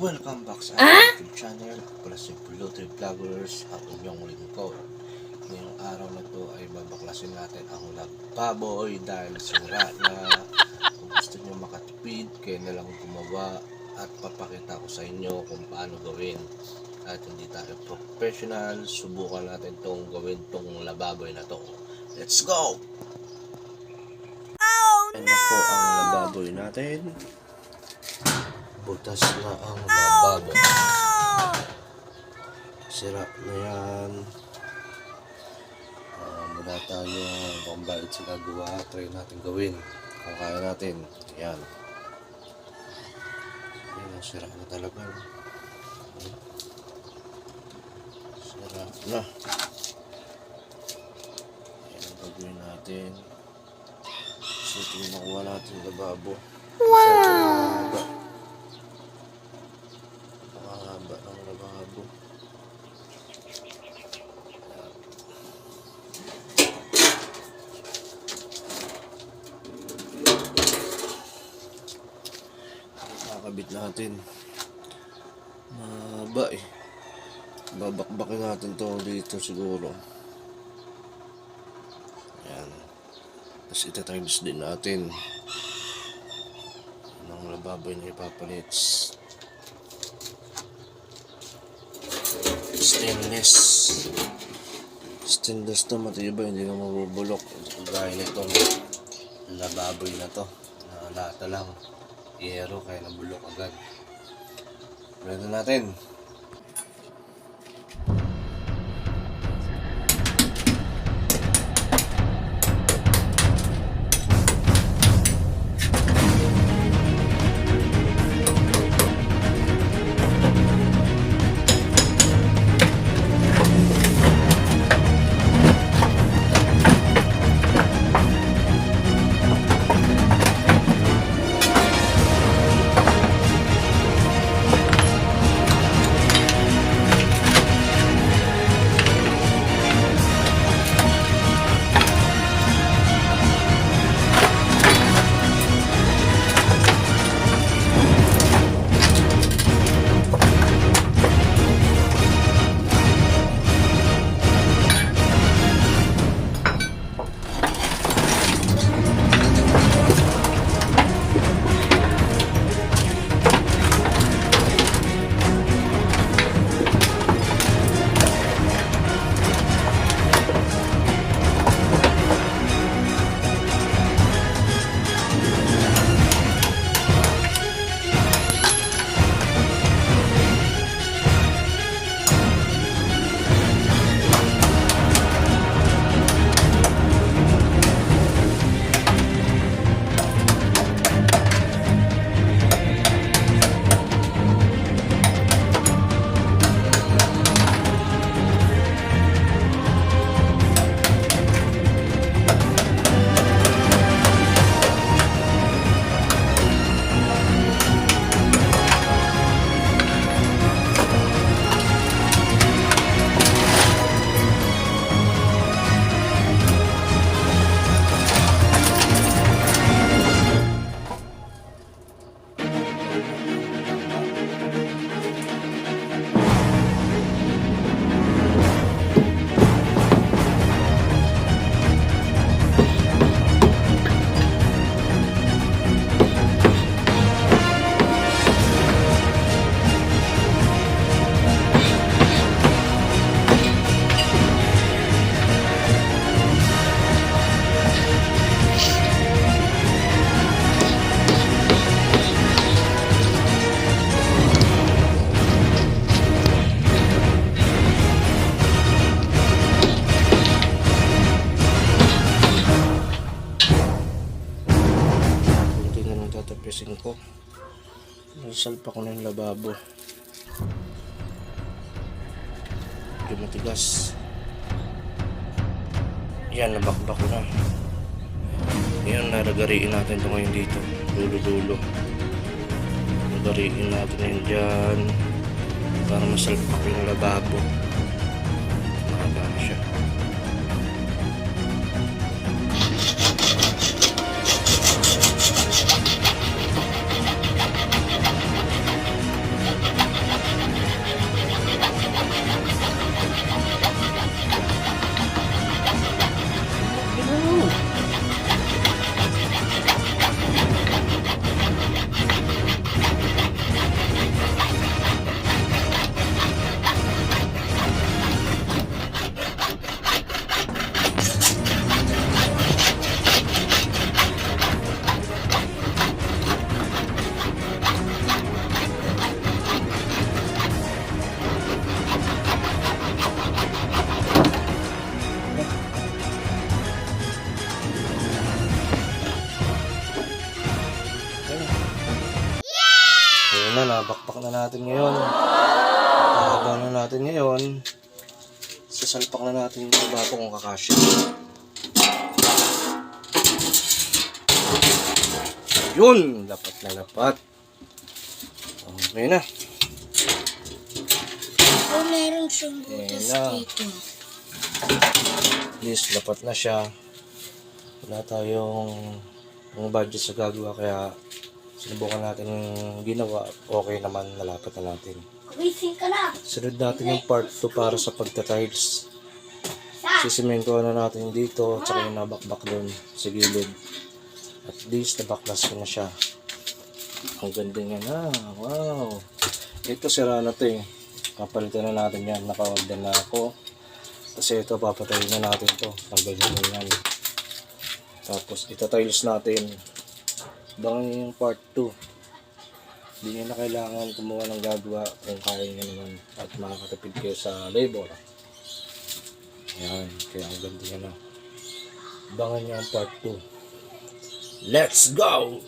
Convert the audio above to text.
Welcome back sa ating YouTube channel. Ako pala si Pulutoy Vloggers, ang inyong lingkod. Ngayong araw na to ay babaklasin natin ang lagpaboy dahil sira na. Kung gusto nyo makatipid, kayo na lang gumawa at papakita ko sa inyo kung paano gawin. At hindi tayo professional, subukan natin tong gawin tong lababoy na to. Let's go! Ano po ang lababoy natin? Butas na ang lababo. Sira na yan. Uh, mula tayo kung bakit sila gawa, try natin gawin. Kung kaya natin. Yan. Yan, sira na talaga. Sira na. Yan ang gagawin natin. So, ito yung nakuha natin lababo. Wow! Napakahaba ng lababo. Kakabit natin. Mahaba eh. Babakbakin natin to dito siguro. Ayan. Tapos itatimes din natin. Anong lababoy na ipapalit? Stainless. Stainless to matibay, hindi na mabubulok. Gaya nitong lababoy na to. Na lata lang. Iyero kaya nabulok agad. Ready natin. Tatapisin ko. Nasalpa ko na yung lababo. Medyo matigas. Yan, nabakbak ko na. Yan, naragariin natin ito ngayon dito. Dulo-dulo. Nagariin natin yan dyan. Para masalpak yung lababo. Babakpak na natin ngayon. Pahaba na natin ngayon. Sasalpak na natin yung bato kung kakasya. Yun! Lapat na lapat. Okay na. Oh, meron siyang butas na. dito. Please, lapat na siya. Wala tayong budget sa gagawa kaya sinubukan natin yung ginawa. Okay naman, nalapat na natin. Kumising ka na. Sunod natin yung part 2 para sa pagta-tiles. Sa? Sisimento na natin dito, tsaka yung nabakbak doon sa gilid. At least, nabaklas ko na siya. Ang ganda niya na. Wow. Ito, sira na to eh. Kapalitan na natin yan. Naka-order na ako. Kasi ito, papatayin na natin to. Tanggalin na yan. Tapos, ita-tiles natin. Bangan yung part 2. Hindi nyo na kailangan kumuha ng gagawa kung kaya nyo naman at makakatipid kayo sa labor. Ayan, kaya ang ganda niya na. Bangan niya ang part 2. Let's go!